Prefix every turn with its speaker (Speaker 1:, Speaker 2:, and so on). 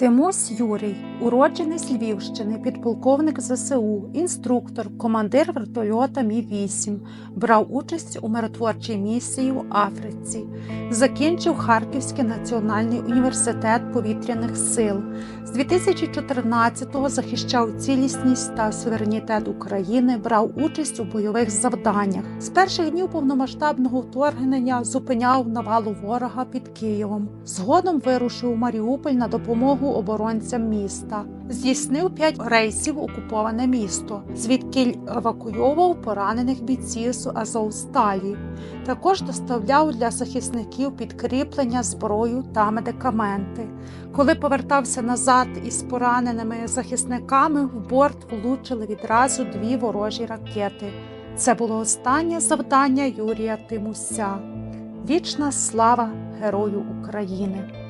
Speaker 1: Тимось Юрій, уродженець Львівщини, підполковник ЗСУ, інструктор, командир вертольота Мі-8, брав участь у миротворчій місії в Африці, закінчив Харківський національний університет повітряних сил. З 2014-го захищав цілісність та суверенітет України, брав участь у бойових завданнях. З перших днів повномасштабного вторгнення зупиняв навалу ворога під Києвом. Згодом вирушив у Маріуполь на допомогу оборонцям міста. Здійснив п'ять рейсів окуповане місто, звідки евакуйовував поранених бійців з Азовсталі. Також доставляв для захисників підкріплення, зброю та медикаменти. Коли повертався назад із пораненими захисниками, в борт влучили відразу дві ворожі ракети. Це було останнє завдання Юрія Тимуся. Вічна слава Герою України!